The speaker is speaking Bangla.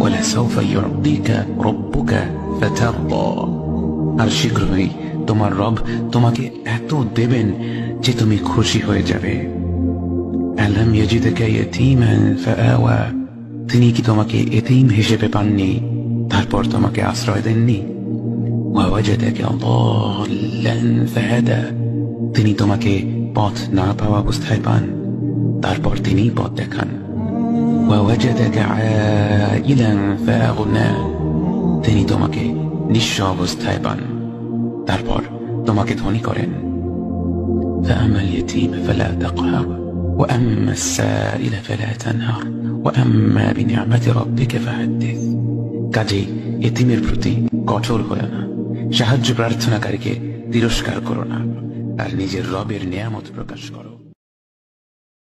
ولسوف يعطيك ربك فترضى আর শীঘ্রই তোমার রব তোমাকে এত দেবেন যে তুমি খুশি হয়ে যাবে আলম ইয়াজিদাকা ইয়াতীমান ফাআওয়া তিনি কি তোমাকে এতিম হিসেবে পাননি তারপর তোমাকে আশ্রয় দেননি ওয়াওয়াজাদাকা দাল্লান ফাহাদা তিনি তোমাকে পথ না পাওয়া অবস্থায় পান তারপর তিনি পথ দেখান ووجدك عائلا فأغنى তিনি তোমাকে নিঃস্ব অবস্থায় পান তারপর তোমাকে ধনী করেন فأما اليتيم فلا تقهر وأما السائل فلا تنهر وأما بنعمة ربك فحدث কাজেই এতিমের প্রতি কঠোর হয়ে না সাহায্য প্রার্থনাকারীকে তিরস্কার করো না আর নিজের রবের নিয়ামত প্রকাশ করো